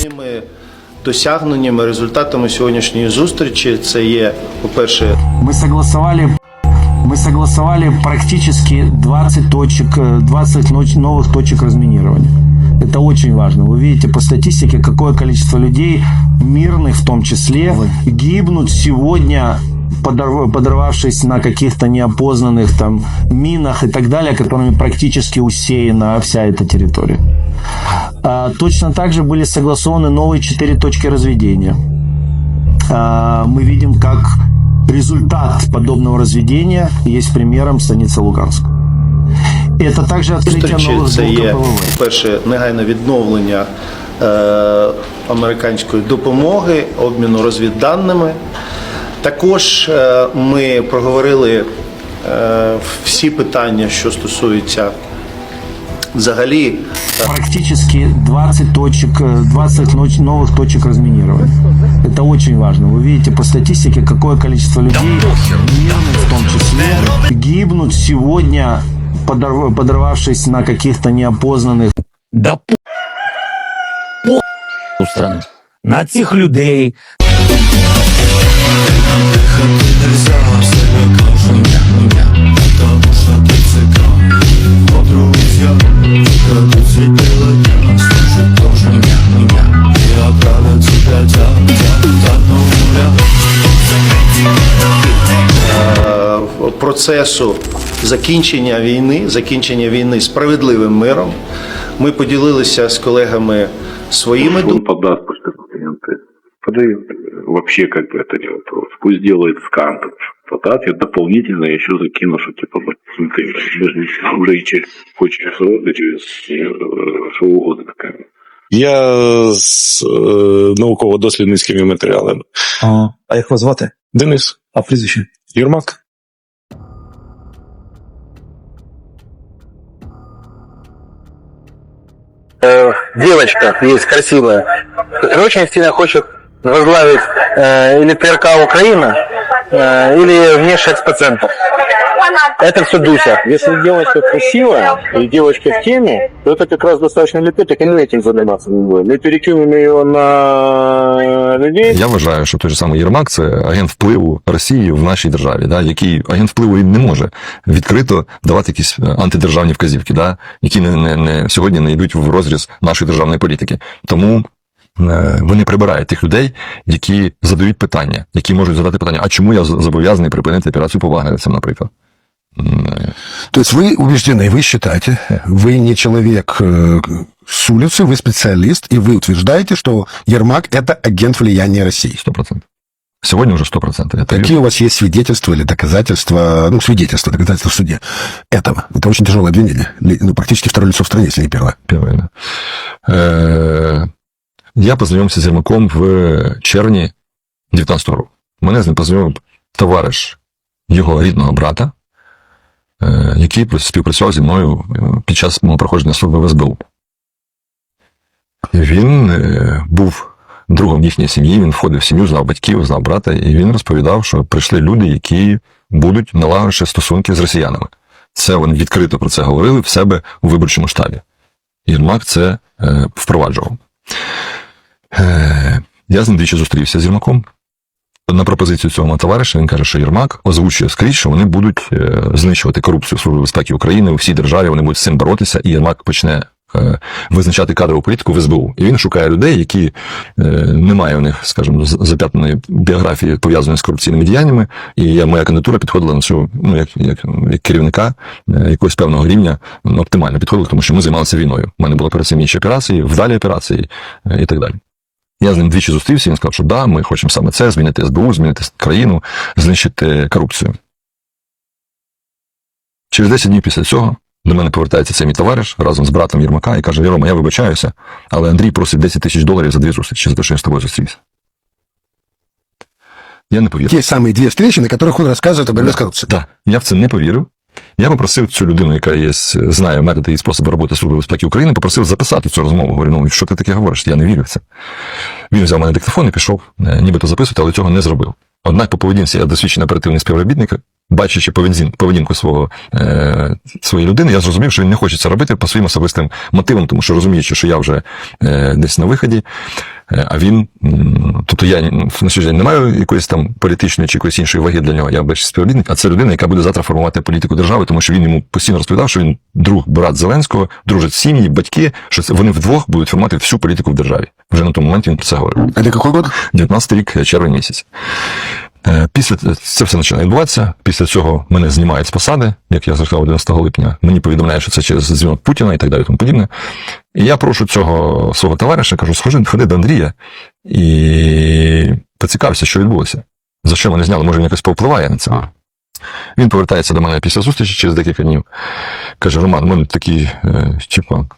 Основними досягненнями, результатами сьогоднішньої зустрічі це є, по-перше, Мы согласовали мы согласовали практически 20 точек, э, 20 ноч- новых точек разминирования. Это очень важно. Вы видите по статистике, какое количество людей, мирных в том числе, гибнут сегодня подорв- подорвавшись на каких-то неопознанных там минах и так далее, которыми практически усеяна вся эта территория. А, Точно так же были согласованы новые четыре точки разведения. А, Мы видим, как результат подобного разведения есть примером станицы Луганск. Это также открытие зустрічі новых це двух є, КПВВ. по-перше, негайне відновлення е, американської допомоги, обміну розвідданими. Також е, ми проговорили е, всі питання, що стосуються Взагалі Практически 20 точек, э, 20 ноч- новых точек разминирования. Это очень важно. Вы видите по статистике, какое количество людей, мирных в том числе, гибнут сегодня, подорв- подорвавшись на каких-то неопознанных Да по страну. На цих людей. процесу закінчення війни, закінчення війни справедливим миром. Ми поділилися з колегами своїми Он подаст документы. Подает. Вообще как бы это не вопрос. Пусть делает скан. Подаст, я дополнительно еще закину, что типа, вот, смотри, мы же не- уже и через, хоть через роды, через э, что угодно такая. Я з е, науково-дослідницькими матеріалами. А, а як вас звати? Денис А прізвище? Юрмак. э, девочка есть красивая, которая очень сильно хочет возглавить э, или ПРК Украина, э, или внешность пациентов. Это все Дуся. Если девочка красивая и девочка в теме, то это как раз достаточно легко, так и не этим заниматься не будем. Мы перекинем ее на людей, Я вважаю, що той же самий Єрмак це агент впливу Росії в нашій державі, да, який агент впливу і не може відкрито давати якісь е, антидержавні вказівки, да, які не, не, не сьогодні не йдуть в розріз нашої державної політики. Тому е, вони прибирають тих людей, які задають питання, які можуть задати питання, а чому я з- зобов'язаний припинити операцію по вагнерівцям, наприклад. М, е, То есть вы убеждены, вы считаете, вы не человек э, с улицы, вы специалист, и вы утверждаете, что Ермак – это агент влияния России. 100%. Сьогодні вже 100%. Я Какие у вас есть свидетельства или доказательства, ну, свидетельства, доказательства в суде этого? Это очень тяжелое обвинение. Ли- Ну, практически второе лицо в стране, если не первое. Первое, да. Е, я познайомився з Єрмаком в червні 19-го року. Мене з ним познайомив товариш його рідного брата, е, який співпрацював зі мною е, під час мого проходження служби в СБУ. Він е, був другом їхньої сім'ї, він входив в сім'ю, знав батьків, знав брата, і він розповідав, що прийшли люди, які будуть налагодити стосунки з росіянами. Це вони відкрито про це говорили в себе у виборчому штабі. Єрмак це е, впроваджував. Е, я з ним двічі зустрівся з Єрмаком. На пропозицію цього товариша він каже, що Єрмак озвучує скрізь, що вони будуть е, знищувати корупцію в Службі безпеки України у всій державі, вони будуть з цим боротися, і Єрмак почне е, визначати кадрову політику в СБУ. І він шукає людей, які е, немає у них, скажімо, зап'ятаної біографії пов'язаної з корупційними діяннями. І я, моя кандидатура підходила на цю, ну, як, як, як керівника якогось певного рівня оптимально підходила, тому що ми займалися війною. У мене були цим інші операції, вдалі операції і так далі. Я з ним двічі зустрівся, він сказав, що да, ми хочемо саме це, змінити СБУ, змінити країну, знищити корупцію. Через 10 днів після цього до мене повертається цей мій товариш разом з братом Єрмака і каже: Єрома, я вибачаюся, але Андрій просить 10 тисяч доларів за дві зустрічі, за те, що я з тобою зустрівся. Я не повірив. Те самые две встречи, на которых он рассказывает о борьбе с коррупцией. Так, я в це не повірив. Я попросив цю людину, яка є, знає методи і способи роботи Служби безпеки України, попросив записати цю розмову. Говорю, ну що ти таке говориш? Я не вірю в це. Він взяв мене диктофон і пішов, е, нібито записувати, але цього не зробив. Однак по поведінці я досвідчений оперативний співробітник, бачачи поведінку свого, е, своєї людини, я зрозумів, що він не хоче це робити по своїм особистим мотивам, тому що розуміючи, що я вже е, десь на виході, а він, тобто я на сьогодні не маю якоїсь там політичної чи якоїсь іншої ваги для нього, я більше співробітник, а це людина, яка буде завтра формувати політику держави, тому що він йому постійно розповідав, що він друг, брат Зеленського, дружить сім'ї, батьки, що це вони вдвох будуть формувати всю політику в державі. Вже на тому моменті він про це говорив. А де який год? 19 рік, е, червень місяць. Е, Після це все починає відбуватися. Після цього мене знімають з посади, як я сказав 11 липня. Мені повідомляють, що це через дзвінок Путіна і так далі, тому подібне. І я прошу цього свого товариша, кажу, схожи, ходи до Андрія і поцікався, що відбулося. За що мене зняли, може він якось повпливає на це. Він повертається до мене після зустрічі через декілька днів. Каже: Роман, у мене такі е,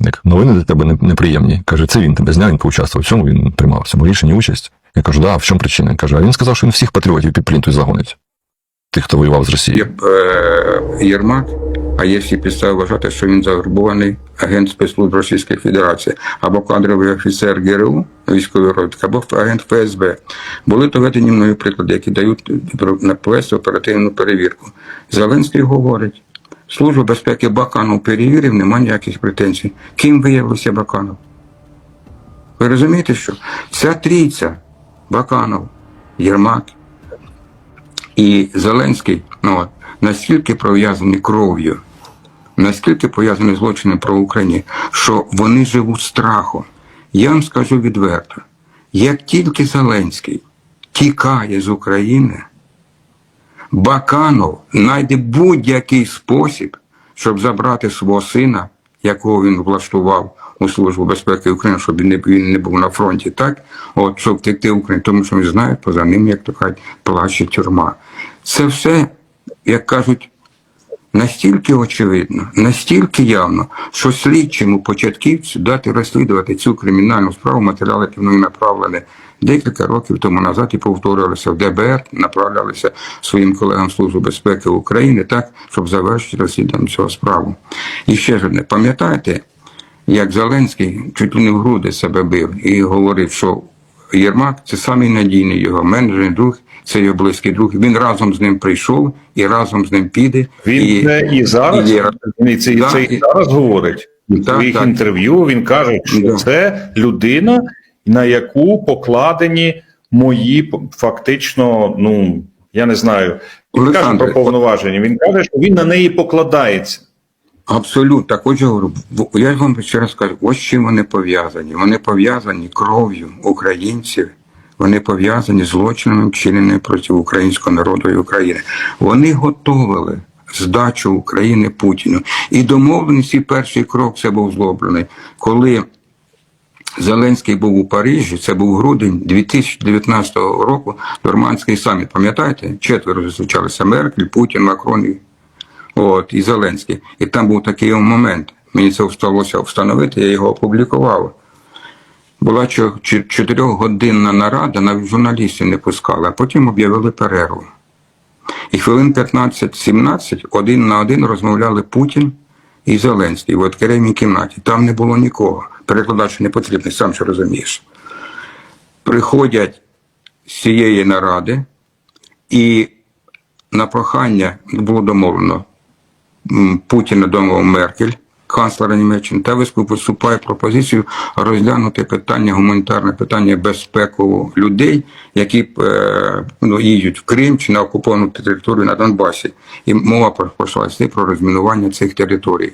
як новини для тебе неприємні. Каже, це він тебе зняв, він поучаствував в цьому, він приймав в цьому рішенні участь. Я кажу, да, в чому причина? Каже, а він сказав, що він всіх патріотів під плінтою загонить. Тих, хто воював з Є Росією. е, Єрмак, а є всі підстави вважати, що він завербований агент спецслужб Російської Федерації, або кадровий офіцер ГРУ військової розвідки, або агент ФСБ. Були доведені мною приклади, які дають на провести оперативну перевірку. Зеленський говорить. Служба безпеки Баканов перевірив, немає ніяких претензій. Ким виявився Баканов? Ви розумієте, що ця трійця Баканов, Єрмак і Зеленський ну, настільки пов'язані кров'ю, настільки пов'язані злочини про Україні, що вони живуть страхом. Я вам скажу відверто: як тільки Зеленський тікає з України, Баканов знайде будь-який спосіб, щоб забрати свого сина, якого він влаштував у Службу безпеки України, щоб він не, був на фронті, так? От, щоб втекти в Україну, тому що він знає, поза ним, як то кажуть, плаче тюрма. Це все, як кажуть, настільки очевидно, настільки явно, що слідчому початківцю дати розслідувати цю кримінальну справу, матеріали мною направлені декілька років тому назад і повторювалися в ДБР, направлялися своїм колегам Служби безпеки України, так, щоб завершити розслідування цього справу. І ще ж одне, пам'ятаєте, як Зеленський чуть ли не в груди себе бив і говорив, що Єрмак це самий надійний його менеджер, друг, це його близький друг. Він разом з ним прийшов і разом з ним піде. Він і, це і зараз, і і Да, це і і- зараз говорить. У своїх так. інтерв'ю він каже, що Да. це людина, на яку покладені мої фактично, ну я не знаю, він каже про повноваження. Він каже, що він на неї покладається. Абсолютно, так отже говорю, я вам ще раз кажу, ось чим вони пов'язані. Вони пов'язані кров'ю українців, вони пов'язані злочинами, вчиненими проти українського народу і України. Вони готовили здачу України Путіну. І домовленість, і перший крок це був зроблений, коли Зеленський був у Парижі, це був грудень 2019 року, Нормандський саміт. Пам'ятаєте? Четверо зустрічалися Меркель, Путін, Макрон і От, і Зеленський. І там був такий момент. Мені це вдалося встановити, я його опублікував. Була чо- чо- чотирьохгодинна нарада, навіть журналістів не пускали, а потім об'явили перерву. І хвилин 15-17 один на один розмовляли Путін і Зеленський в окремій кімнаті. Там не було нікого. Перекладач не потрібний, сам що розумієш. Приходять з цієї наради, і на прохання було домовлено Путіна домовив Меркель, канцлера Німеччини, та виступає пропозицію розглянути питання, гуманітарне питання безпеку людей, які е, ну, їдуть в Крим чи на окуповану територію на Донбасі. І мова про- пішла йти про розмінування цих територій.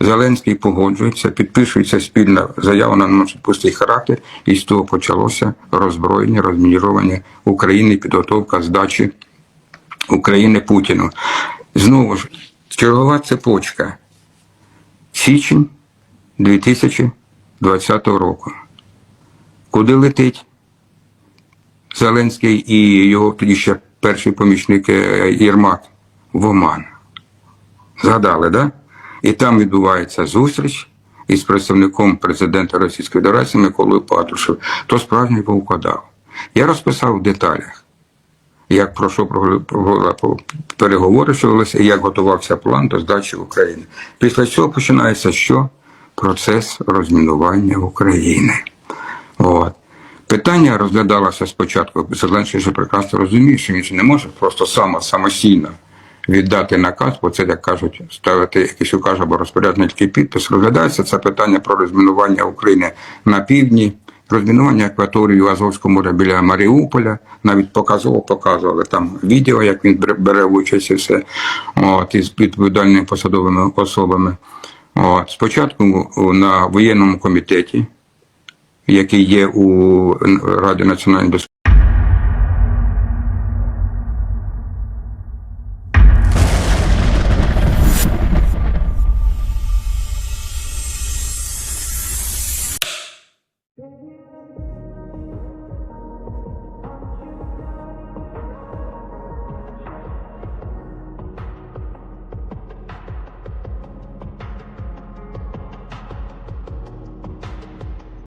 Зеленський погоджується, підписується спільна заява, вона носить пустий характер, і з того почалося роззброєння, розмінірування України, підготовка здачі України Путіну. Знову ж, чергова цепочка. Січень 2020 року. Куди летить Зеленський і його тоді ще перший помічник е, Єрмак в Оман? Згадали, да? І там відбувається зустріч із представником президента Російської Федерації Миколою Патрушев. То справжній був кадав. Я розписав в деталях, як про що переговори, велися, і як готувався план до здачі України. Після цього починається що? Процес розмінування України. От. Питання розглядалося спочатку. Зеленський вже прекрасно розуміє, що він не може просто само, самостійно віддати наказ, бо це, як кажуть, ставити якийсь указ або розпорядницький підпис. Розглядається це питання про розмінування України на півдні, розмінування акваторії Азовського моря біля Маріуполя. Навіть показово показували там відео, як він бере участь і все. От, із відповідальними посадовими особами. От, спочатку на воєнному комітеті, який є у Раді національної безпеки.